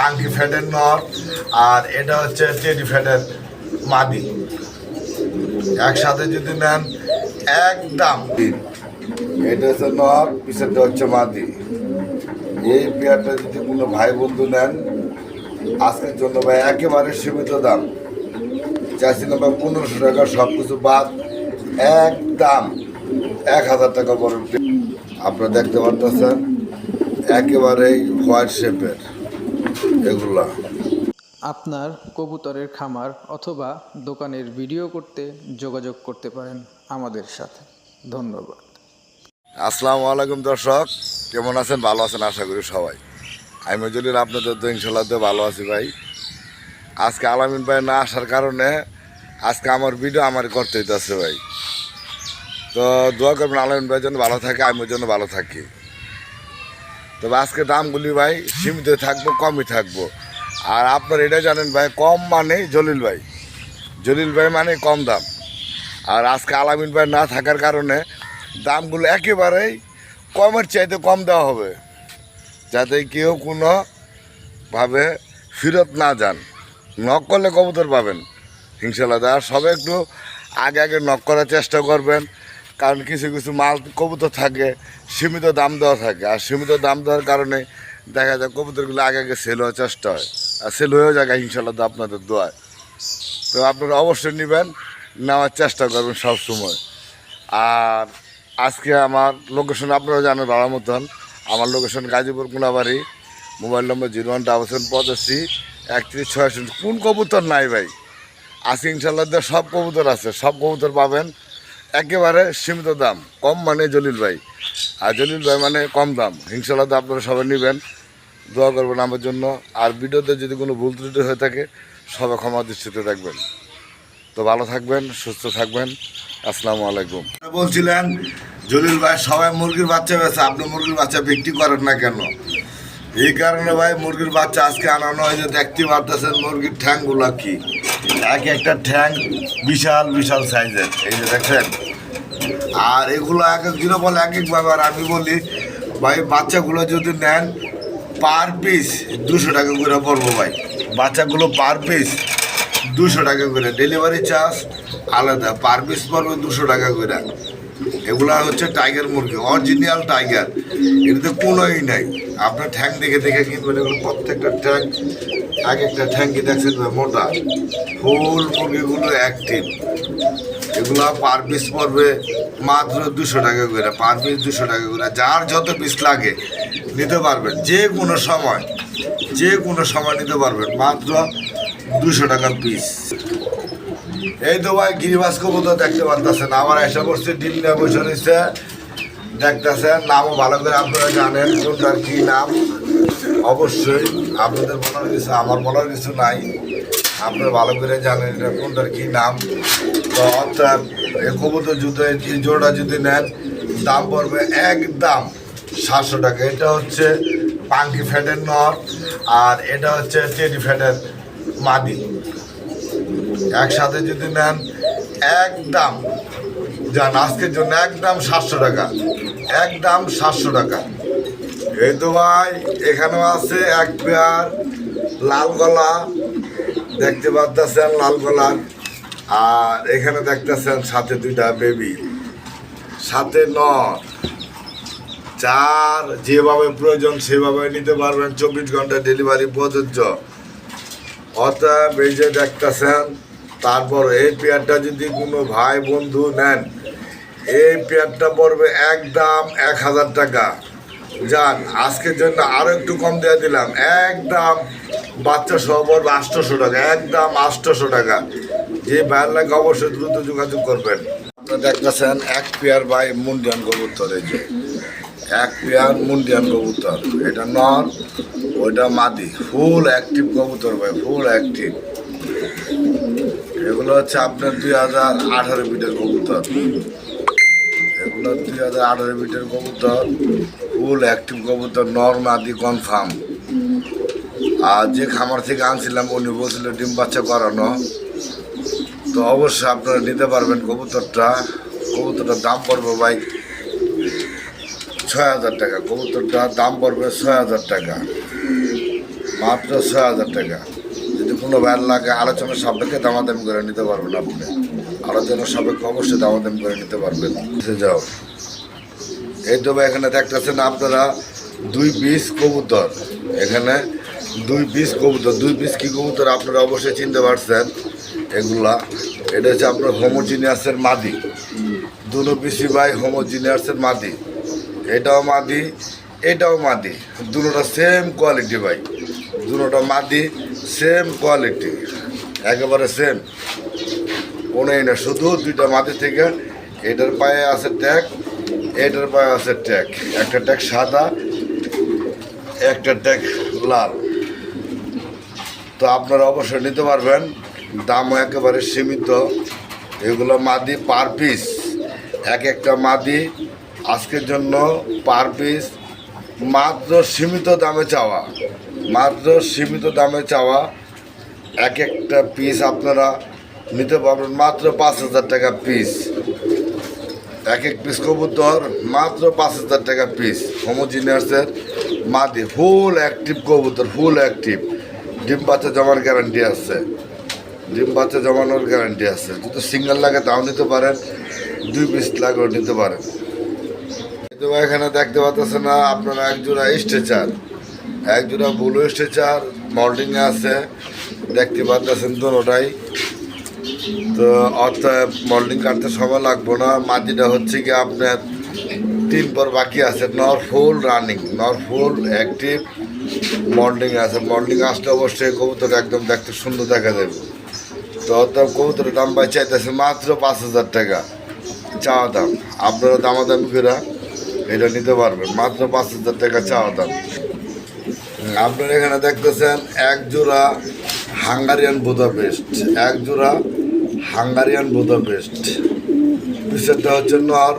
পাঙ্কি ফ্যাটের নর, আর এটা হচ্ছে টেডি ফ্যাটের মাদি। একসাথে যদি নেন, একদম। এটা হচ্ছে নর পিছনটা হচ্ছে মাদি। এই পেয়ারটা যদি কোনো ভাই বন্ধু নেন, আজকের জন্য ভাই একেবারে সীমিত দাম। চাইছিলাম ভাই পনেরোশো টাকা সব কিছু বাদ, একদম এক হাজার টাকা পরে আপনারা দেখতে পারতেছেন, একেবারেই হোয়াইট শেপের। এগুলা। আপনার কবুতরের খামার অথবা দোকানের ভিডিও করতে যোগাযোগ করতে পারেন আমাদের সাথে। ধন্যবাদ। আসসালামু আলাইকুম দর্শক কেমন আছেন? ভালো আছেন আশা করি সবাই। আমি মজুলির আপনাদের তো ইনশাল্লাহ তো ভালো আছি ভাই। আজকে আলামিন ভাই না আসার কারণে আজকে আমার ভিডিও আমার করতে হইতেছে ভাই। তো দোয়া করবেন আলামিন ভাই যেন ভালো থাকে আমি জন্য ভালো থাকি। তবে আজকে দামগুলি ভাই, সীমিত থাকব, কমই থাকব। আর আপনার এটা জানেন ভাই, কম মানে জলিল ভাই। জলিল ভাই মানে কম দাম। আর আজকে আলামিন ভাই না থাকার কারণে দামগুলো একেবারেই কমের চাইতে কম দেওয়া হবে। যাতে কেউ কোনো ভাবে ফেরত না যান। নক করলে কবুতর পাবেন হিংসালা আর সবাই একটু আগে আগে নক করার চেষ্টা করবেন। কারণ কিছু কিছু মাল কবুতর থাকে, সীমিত দাম দেওয়া থাকে। আর সীমিত দাম দেওয়ার কারণে দেখা যায় কবুতরগুলো আগে আগে সেল হওয়ার চেষ্টা হয়। আর সেল হয়েও যায় হিংসালা আপনাদের দোয়ায়। তো আপনারা অবশ্যই নেবেন, নেওয়ার চেষ্টা করবেন সব সময় আর আজকে আমার লোকেশন আপনারা জানেন ভালো মতন। আমার location Gazipur Konabari mobile number zero one double seven পঁচাশি একত্রিশ ছয় কোন কবুতর নাই ভাই? আজকে ইনশাল্লাহ সব কবুতর আছে, সব কবুতর পাবেন। একেবারে সীমিত দাম। কম মানে জলিল ভাই। আর জলিল ভাই মানে কম দাম। হিংসাল্লাহ আপনারা সবাই নেবেন। দোয়া করবেন আমার জন্য। আর ভিডিওতে যদি কোনো ভুল ত্রুটি হয়ে থাকে, সবাই ক্ষমা দৃষ্টিতে থাকবেন তো ভালো থাকবেন, সুস্থ থাকবেন। আসসালামু আলাইকুম। বলছিলেন, জলিল ভাই সবাই মুরগির বাচ্চা বেছে আপনি মুরগির বাচ্চা বিক্রি করেন না কেন? এই কারণে ভাই মুরগির বাচ্চা আজকে আনানো হয় যে দেখতে পারতেছেন মুরগির ঠ্যাংগুলো কি? এক একটা ঠ্যাং বিশাল বিশাল সাইজের, এই যে দেখেন। আর এগুলো এক এক জিরো বলে এক একভাবে আর আমি বলি, ভাই, বাচ্চাগুলো যদি নেন পার পিস দুশো টাকা করে পড়ব ভাই। বাচ্চাগুলো পার পিস দুশো টাকা করে। ডেলিভারি চার্জ আলাদা। পার পিস পড়বে দুশো টাকা করে। এগুলা হচ্ছে টাইগার মুরগি অরিজিনাল টাইগার এটাতে কোনোই নাই। আপনার ঠ্যাং দেখে দেখে কিনবেন এগুলো প্রত্যেকটা ঠ্যাং এক একটা ঠ্যাং কি দেখছেন মোটা। ফুল মুরগিগুলো অ্যাক্টিভ এগুলো পার পিস পড়বে মাত্র দুশো টাকা করে পার পিস দুশো টাকা করে। যার যত পিস লাগে, নিতে পারবেন। যে কোনো সময়, যে কোনো সময় নিতে পারবেন। মাত্র দুশো টাকা পিস এই তো ভাই গিরিবাস কবুতর দেখতে পারতেছেন। আমার আশা করছে নিয়ে বসে রয়েছে। দেখতেছেন, নামও ভালো করে আপনারা জানেন কোনটার কি নাম। অবশ্যই আপনাদের বলার কিছু আমার বলার কিছু নাই। আপনারা ভালো করে জানেন এটা কোনটার কি নাম। তো অর্থাৎ এই কবুতর জুতো, এই জোড়া যদি নেন, দাম পড়বে একদম সাতশো টাকা। এটা হচ্ছে পাঙ্কি ফ্যাটের নর আর এটা হচ্ছে টেডি ফ্যাটের মাদি। একসাথে যদি নেন একদম যান, আজকের জন্য একদম সাতশো টাকা একদম সাতশো টাকা। এই তো ভাই, এখানেও আছে এক পেয়ার লাল গলা, দেখতে পাচ্ছেন লাল গলার, আর এখানে দেখতেছেন সাথে দুইটা বেবি সাথে নর। চার যেভাবে প্রয়োজন সেভাবে নিতে পারবেন, চব্বিশ ঘণ্টা ডেলিভারি প্রযোজ্য। অতএব এই যে দেখতেছেন তারপর এই পেয়ারটা যদি কোনো ভাই বন্ধু নেন, এই পেয়ারটা পড়বে এক দাম এক হাজার টাকা। যান, আজকের জন্য আরও একটু কম দেওয়া দিলাম। একদম বাচ্চা সহ পড়বে আটশোশো টাকা, একদম আটশোশো টাকা। যে ভাইয়ের লাগে অবশ্যই দ্রুত যোগাযোগ করবেন। আপনারা দেখতেছেন এক পেয়ার বাই মুন্ডিয়ান কবুতর এই যে। এক পেয়ার মুন্ডিয়ান কবুতর, এটা নর, ওইটা মাদি। ফুল অ্যাক্টিভ কবুতর ভাই ফুল অ্যাক্টিভ এগুলো হচ্ছে আপনার দুই হাজার আঠারো ফিটের কবুতর। এগুলো দুই হাজার আঠারো ফিটের কবুতর, ফুল অ্যাক্টিভ কবুতর নর মাদি কনফার্ম আর যে খামার থেকে আনছিলাম, উনি বলছিল ডিম বাচ্চা করানো। তো অবশ্যই আপনারা নিতে পারবেন কবুতরটা। কবুতরটার দাম পড়বে ভাই ছয় হাজার টাকা। কবুতরটার দাম পড়বে ছয় হাজার টাকা। মাত্র ছয় হাজার টাকা। কোনো ভ্যান লাগে আলোচনার সাপেক্ষে দামাদামি করে নিতে পারবেন আপনি। আলোচনার সাপেক্ষে অবশ্যই দামাদামি করে নিতে পারবেন। যাও এই তো এখানে দেখতেছেন আপনারা দুই পিস কবুতর। এখানে দুই পিস কবুতর। দুই পিস কি কবুতর আপনারা অবশ্যই চিনতে পারছেন? এগুলা, এটা হচ্ছে আপনার হোমোজিনিয়াসের মাদি। দুনো পিসি ভাই হোমোজিনিয়াসের মাদি। এটাও মাদি এটাও মাদি। দুটোটা সেম কোয়ালিটি ভাই। দুটোটা মাদি সেম কোয়ালিটি একেবারে সেম কোনোই না শুধু দুইটা মাটি থেকে, এটার পায়ে আছে ট্যাগ, এটার পায়ে আছে ট্যাগ। একটা ট্যাগ সাদা, একটা ট্যাগ লাল। তো আপনারা অবশ্যই নিতে পারবেন। দামও একেবারে সীমিত। এগুলো মাদি পার পিস এক একটা মাদি আজকের জন্য পার পিস মাত্র সীমিত দামে চাওয়া। মাত্র সীমিত দামে চাওয়া এক একটা পিস আপনারা নিতে পারবেন মাত্র পাঁচ হাজার টাকা পিস এক এক পিস কবুতর মাত্র পাঁচ হাজার টাকা পিস হোমোজিনিয়াসের মাদি ফুল অ্যাক্টিভ কবুতর ফুল অ্যাক্টিভ ডিম বাচ্চা জমার গ্যারান্টি আছে। ডিম বাচ্চা জমানোর গ্যারান্টি আছে। যদি সিঙ্গেল লাগে তাও নিতে পারেন, দুই পিস লাগেও নিতে পারেন। এখানে দেখতে পাচ্ছেন না, আপনারা এক জোড়া স্ট্রেচার এক জোড়া ব্লু স্ট্রেচার মল্টিং আছে। দেখতে পাচ্ছেন তো ওটাই তো অর্থাৎ মল্টিং কাটতে সময় লাগবো না। মাটিটা হচ্ছে কি আপনার তিন পর বাকি আছে। নর ফুল রানিং নর ফুল অ্যাক্টিভ মল্টিং আছে। মল্টিং আসলে অবশ্যই কবুতর একদম দেখতে সুন্দর দেখা যাবে। তো অর্থাৎ কবুতরের দাম পাই চাইতেছে মাত্র পাঁচ হাজার টাকা। চাওয়া দাম। আপনারা দামাদামি করে এটা নিতে পারবেন। মাত্র পাঁচ হাজার টাকা চাওয়া দাম। আপনারা এখানে দেখতেছেন এক জোড়া হাঙ্গারিয়ান বুদাপেস্ট। এক জোড়া হাঙ্গারিয়ান বুদাপেস্ট। পিছেরটা হচ্ছে নর,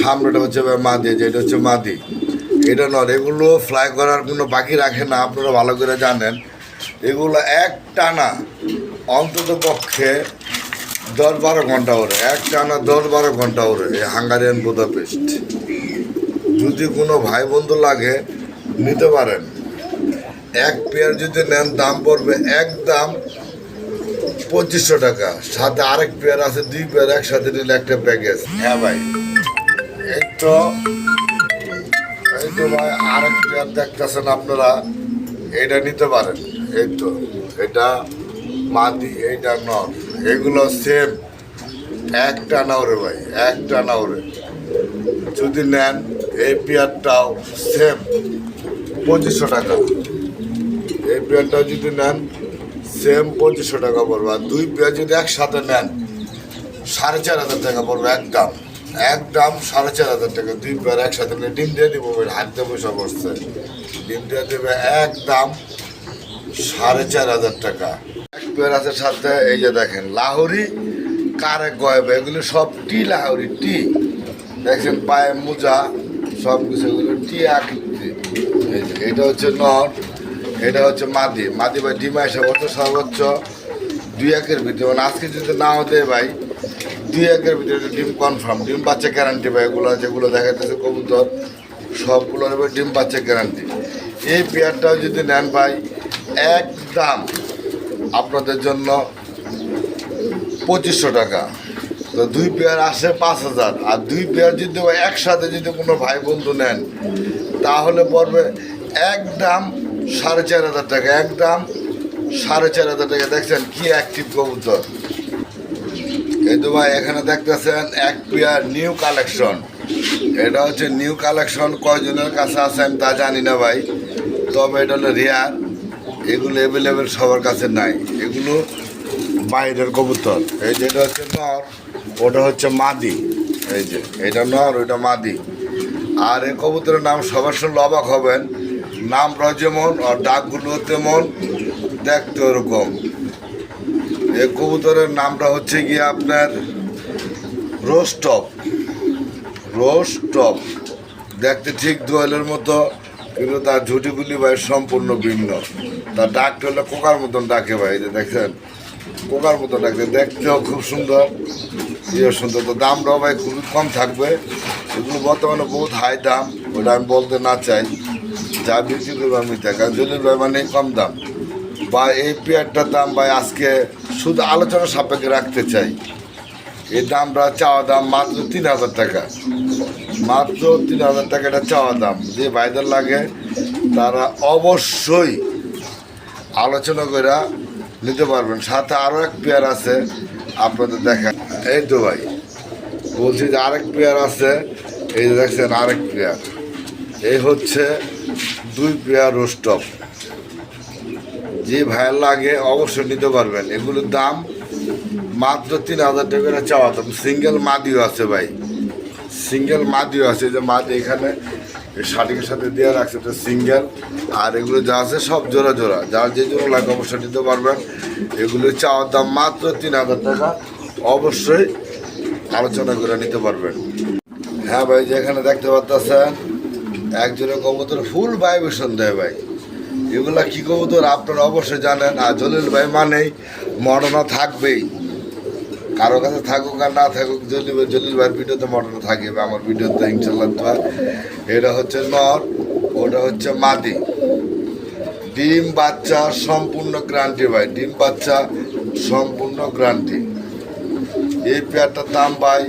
সামনেটা হচ্ছে মাদি যেটা হচ্ছে মাদি। এটা নর, এগুলো ফ্লাই করার কোনো বাকি রাখে না, আপনারা ভালো করে জানেন। এগুলো এক টানা, অন্তত পক্ষে দশ বারো ঘণ্টা ওরে এক টানা দশ বারো ঘণ্টা ওরে এই হাঙ্গারিয়ান বুদাপেস্ট। যদি কোনো ভাই বন্ধু লাগে, নিতে পারেন। এক পেয়ার যদি নেন, দাম পড়বে এক দাম পঁচিশশো টাকা। সাথে আরেক পেয়ার আছে, দুই পেয়ার একসাথে নিলে একটা প্যাকেজ হ্যাঁ ভাই। এই তো এই তো ভাই, আরেক পেয়ার দেখতেছেন আপনারা এটা নিতে পারেন। এই তো, এটা মাদি, এইটা নর। এগুলো সেম একটা নাওরে ভাই, একটা নাওরে যদি নেন, এই পেয়ারটাও সেম পঁচিশশো টাকা। এই পেয়ারটাও যদি নেন সেম পঁচিশশো টাকা পড়বে। আর দুই পেয়ার যদি একসাথে নেন, সাড়ে চার হাজার টাকা পড়বে এক দাম একদম। একদম সাড়ে চার হাজার টাকা। দুই পেয়ার একসাথে নিয়ে ডিম দিয়ে দিব হাতে পয়সা পড়ছে ডিম দিয়ে দেবে একদম সাড়ে চার হাজার টাকা। এক পেয়ার আছে সাথে, এই যে দেখেন, লাহোরি, কারে গয়বে, এগুলো সব টি লাহোরি, টি। দেখছেন, পায়ে মোজা সব কিছু এগুলো টি আকৃতি। এটা হচ্ছে নট এটা হচ্ছে মাদি। মাদি ভাই ডিম আসে বলতে সর্বোচ্চ দুই একের ভিতরে। মানে আজকে যদি না হতে ভাই, দুই একের ভিতরে ডিম কনফার্ম ডিম বাচ্চা গ্যারান্টি ভাই, এগুলো যেগুলো দেখাতেছে কবুতর, সবগুলোর এবার ডিম বাচ্চা গ্যারান্টি এই পেয়ারটাও যদি নেন ভাই, একদম আপনাদের জন্য পঁচিশশো টাকা। তো দুই পেয়ার আসে পাঁচ হাজার। আর দুই পেয়ার যদি একসাথে যদি কোনো ভাই বন্ধু নেন, তাহলে পড়বে একদম সাড়ে চার হাজার টাকা এক একদম সাড়ে চার হাজার টাকা। দেখছেন কি অ্যাক্টিভ কবুতর। এই তো ভাই, এখানে দেখতেছেন এক পেয়ার নিউ কালেকশন এটা হচ্ছে নিউ কালেকশন কয়জনের কাছে আছে আমি তা জানি না ভাই, তবে এটা হলো রেয়ার এগুলো অ্যাভেলেবেল সবার কাছে নাই। এগুলো বাইরের কবুতর। এই যে এটা হচ্ছে নর, ওটা হচ্ছে মাদি। এই যে, এটা নর ওইটা মাদি। আর এই কবুতরের নাম সবার সঙ্গে অবাক হবেন। নামটাও যেমন আর ডাকগুলো তেমন দেখতে ওরকম। এই কবুতরের নামটা হচ্ছে গিয়ে আপনার রোস্টপ। রোস্টপ। দেখতে ঠিক দোয়েলের মতো, কিন্তু তার ঝুটিগুলি ভাই সম্পূর্ণ ভিন্ন। তার ডাকটা হলো কোকার মতন ডাকে ভাই যে দেখছেন কোকার মতো ডাকে দেখতেও খুব সুন্দর ইয়ে সুন্দর। তো দামটাও ভাই খুবই কম থাকবে এগুলো বর্তমানে বহুত হাই দাম, ওটা আমি বলতে না চাই। যা বিক্রি করব আমি কারণ জলিল ভাই মানে কম দাম। বা এই পেয়ারটার দাম বা আজকে শুধু আলোচনা সাপেক্ষে রাখতে চাই। এই দামটা চাওয়া দাম মাত্র তিন হাজার টাকা। মাত্র তিন হাজার টাকা এটা চাওয়া দাম। যে ভাইদের লাগে, তারা অবশ্যই আলোচনা করে নিতে পারবেন। সাথে আরও এক পেয়ার আছে, আপনাদের দেখা। এই তো ভাই, বলছি যে আরেক পেয়ার আছে, এই দেখছেন আরেক পেয়ার। এই হচ্ছে দুই পেয়ার রোস্টপ যে ভাইয়ের লাগে অবশ্যই নিতে পারবেন। এগুলোর দাম মাত্র তিন হাজার টাকা চাওয়া। দাম সিঙ্গেল মাদিও আছে ভাই। সিঙ্গেল মাদিও আছে। যে মাদি এখানে শাড়ির সাথে দেওয়া রাখছে তো সিঙ্গেল। আর এগুলো যা আছে সব জোড়া জোড়া। যার যে জোড়া লাগে অবশ্যই নিতে পারবেন। এগুলো চাওয়ার দাম মাত্র তিন হাজার টাকা। অবশ্যই আলোচনা করে নিতে পারবেন। হ্যাঁ ভাই, যেখানে দেখতে পাচ্ছেন একজনে কবুতর ফুল ভাইব্রেশন দেয় ভাই। এগুলা কি কবুতর আপনারা অবশ্যই জানেন, আর জলিল ভাই মানেই মরনা থাকবেই। কারও কাছে থাকুক আর না থাকুক জলিল ভাই জলিল ভাইয়ের ভিডিওতে মরনা থাকে বা আমার ভিডিওতে ইনশাল্লাহ এটা হচ্ছে নর, ওটা হচ্ছে মাদি। ডিম বাচ্চা সম্পূর্ণ গ্রান্টি ভাই, ডিম বাচ্চা সম্পূর্ণ গ্রান্টি এই পেয়ারটার দাম পাই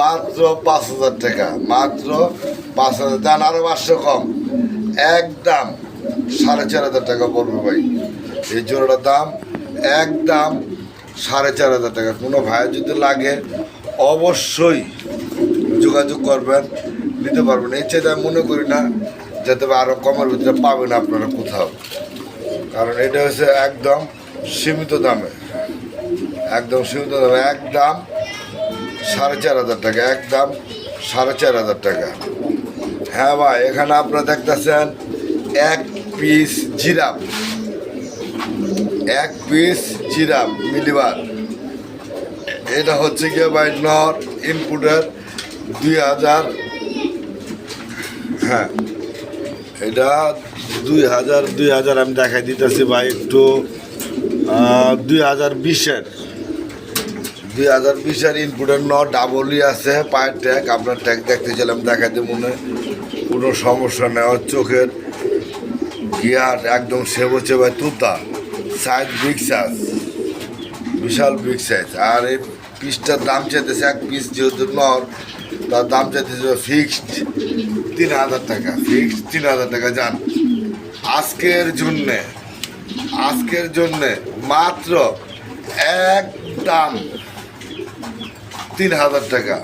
মাত্র পাঁচ হাজার টাকা, মাত্র পাঁচ হাজার। দাম আরও পাঁচশো কম। একদম সাড়ে চার হাজার টাকা পড়বে ভাই। এই জোড়াটার দাম একদম সাড়ে চার হাজার টাকা। কোনো ভাইয়ের যদি লাগে, অবশ্যই যোগাযোগ করবেন, নিতে পারবেন। এর চেয়ে আমি মনে করি না, যাতে আরও কমের ভিতরে পাবেন আপনারা কোথাও। কারণ এটা হচ্ছে একদম সীমিত দামে। একদম সীমিত দামে, একদম সাড়ে চার হাজার টাকা, একদম সাড়ে চার হাজার টাকা। হ্যাঁ ভাই, এখানে আপনারা দেখতেছেন এক পিস জিরাপ এক পিস জিরাপ মিলিবার। এটা হচ্ছে গিয়ে ভাই নর ইনপুটের দুই হাজার হ্যাঁ এটা দুই হাজার দুই হাজার আমি দেখাই দিতেছি ভাই একটু দুই হাজার বিশের। দুই হাজার বিশের ইনপুটের ন ডাবলই আছে পায়ের ট্যাগ আপনার ট্যাগ দেখতে ছিলাম দেখাতে মনে। কোনো সমস্যা নেই। ওর চোখের গিয়ার একদম সেবো চেবায় তুতা। সাইজ বিগ সাইজ বিশাল বিগ সাইজ আর এই পিসটার দাম চাইতেছে এক পিস যেহেতু নর, তার দাম চাইতেছে ফিক্সড তিন হাজার টাকা। ফিক্সড তিন হাজার টাকা যান আজকের জন্যে আজকের জন্যে মাত্র এক দাম। তিন হাজার টাকা।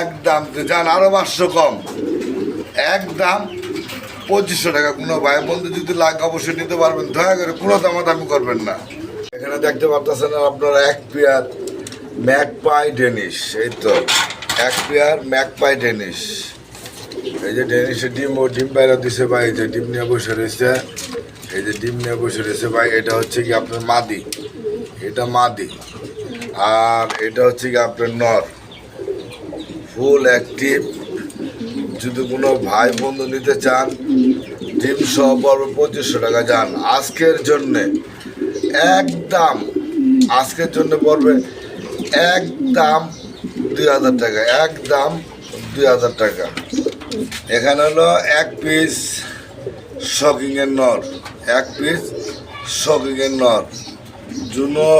এক দাম যান আরও পাঁচশো কম। এক দাম পঁচিশশো টাকা। কোনো ভাই বন্ধু যদি লাগে অবশ্যই নিতে পারবেন। দয়া করে কোনো দামাদামি করবেন না। এখানে দেখতে পারতেছেন আপনারা এক পেয়ার ম্যাক পাই ডেনিশ। এই তো, এক পেয়ার ম্যাক পাই ডেনিশ। এই যে ডেনিশের ডিম, ও ডিম বাইরে দিছে ভাই। এই যে ডিম নিয়ে বসে রয়েছে। এই যে ডিম নিয়ে বসে রয়েছে ভাই। এটা হচ্ছে কি আপনার মাদি? এটা মাদি। আর এটা হচ্ছে কি আপনার নর। ফুল অ্যাক্টিভ যদি কোনো ভাই বন্ধু নিতে চান, ডিম সহ পড়বে পঁচিশশো টাকা যান আজকের জন্যে একদম, আজকের জন্য পড়বে একদম দুই হাজার টাকা, একদম দুই হাজার টাকা। এখানে হলো এক পিস শকিংয়ের নর, এক পিস শকিংয়ের নর। জুনো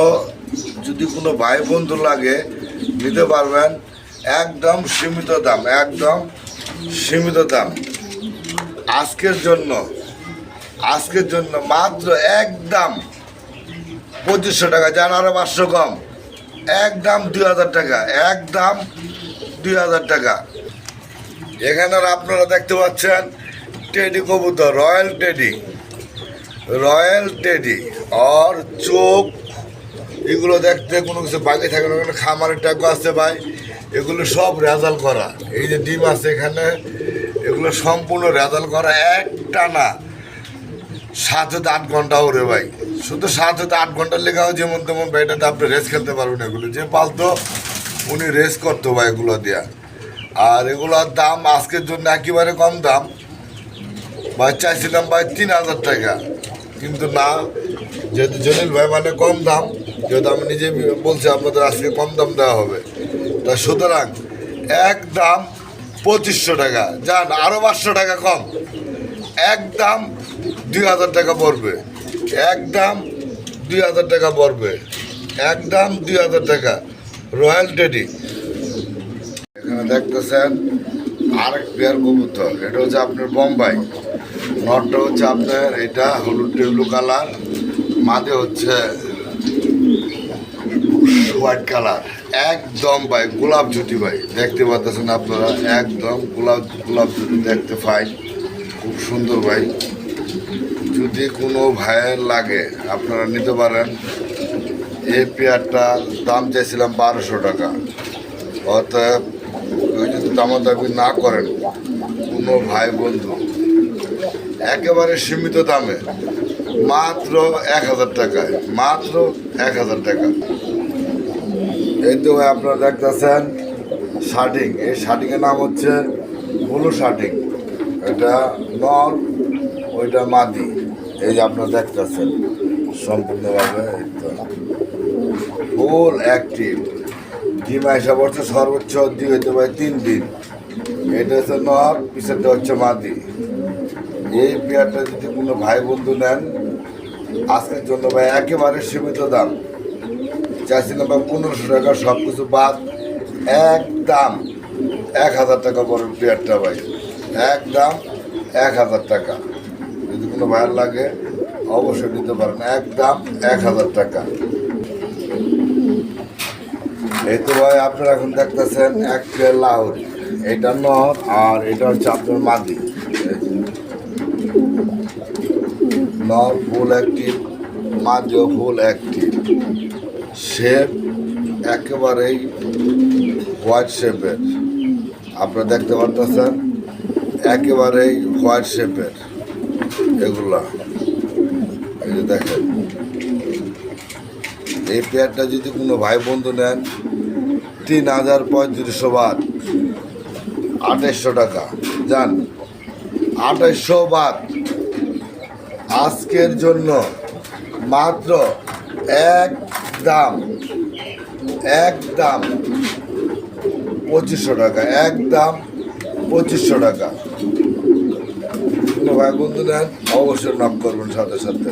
যদি কোনো ভাই বন্ধু লাগে, নিতে পারবেন। একদম সীমিত দাম, একদম সীমিত দাম। আজকের জন্য আজকের জন্য মাত্র একদম পঁচিশশো টাকা যান আরও পাঁচশো কম। একদম দুই হাজার টাকা একদম দুই হাজার টাকা। এখানে আপনারা দেখতে পাচ্ছেন টেডি কবুতর, রয়্যাল টেডি রয়্যাল টেডি আর চোখ এগুলো দেখতে কোনো কিছু বাকি থাকে না খামারের টাকা আছে ভাই। এগুলো সব রেজাল্ট করা। এই যে ডিম আছে এখানে, এগুলো সম্পূর্ণ রেজাল্ট করা, একটা না, সাত হতে আট ঘণ্টা ওরে ভাই। শুধু সাত হতে আট ঘণ্টার লেখাও যেমন তেমন এটাতে আপনি রেস খেলতে পারবেন এগুলো। যে পালতো, উনি রেস করতো ভাই এগুলো দিয়া। আর এগুলোর দাম আজকের জন্য একেবারে কম দাম। ভাই, চাইছিলাম ভাই তিন হাজার টাকা। কিন্তু না, যেহেতু জলিল ভাই মানে কম দাম। যেহেতু আমি নিজে বলছি আপনাদের আজকে কম দাম দেওয়া হবে। তা সুতরাং এক দাম পঁচিশশো টাকা। যান আরও পাঁচশো টাকা কম। এক দাম দুই হাজার টাকা পড়বে। এক দাম দুই হাজার টাকা পড়বে। এক দাম দুই হাজার টাকা। Royal teddy. এখানে দেখতেছেন আরেক পেয়ার কবুতর। এটা হচ্ছে আপনার বোম্বাই। নটটা হচ্ছে আপনার, এটা হলুদ টেবলু কালার। মাঝে হচ্ছে হোয়াইট কালার। একদম ভাই, গোলাপ জুটি ভাই, দেখতে পাচ্ছেন আপনারা? একদম গোলাপ গোলাপ জুটি দেখতে পাই খুব সুন্দর ভাই। যদি কোনো ভাইয়ের লাগে, আপনারা নিতে পারেন। এই পেয়ারটার দাম চাইছিলাম বারোশো টাকা। ওই যদি দামাদামি না করেন, কোনো ভাই বন্ধু, একেবারে সীমিত দামে, মাত্র এক হাজার টাকায়, মাত্র এক হাজার টাকা। এই তো আপনারা দেখতেছেন শার্টিং। এই শার্টিংয়ের নাম হচ্ছে ব্লু শার্টিং। এটা নর, ওইটা মাদি। এই যে আপনারা দেখতেছেন, সম্পূর্ণভাবে ফুল অ্যাক্টিভ ডিম আসা পড়ছে সর্বোচ্চ দুই হইতে পারে তিন দিন। এটা হচ্ছে নর পিছনটা হচ্ছে মাদি। এই পেয়ারটা যদি কোনো ভাই বন্ধু নেন, আজকের জন্য ভাই একেবারে সীমিত দাম। চাইছিলাম ভাই পনেরোশো টাকা সব কিছু বাদ। একদম এক হাজার টাকা বড় পেয়ারটা ভাই। একদম এক হাজার টাকা। যদি কোনো ভাইয়ের লাগে, অবশ্যই নিতে পারেন। একদম এক হাজার টাকা। এই তো ভাই, আপনারা এখন দেখতেছেন এক প্লেয়ার লাহোরি। এটা নর আর এটা হচ্ছে আপনার মাদি। নর ফুল অ্যাক্টিভ মাদিও ফুল অ্যাক্টিভ শেপ একেবারেই হোয়াইট শেপের। আপনারা দেখতে পারতেছেন? একেবারেই হোয়াইট শেপের এগুলা। এই যে দেখেন। এই পেয়ারটা যদি কোনো ভাই বন্ধু নেন, তিন হাজার পঁয়ত্রিশশো বাদ, আঠাইশশো টাকা। যান আঠাইশশো বাদ। আজকের জন্য মাত্র এক দাম এক দাম পঁচিশশো টাকা এক দাম পঁচিশশো টাকা। ভাই বন্ধু নেন অবশ্যই নক করবেন সাথে সাথে।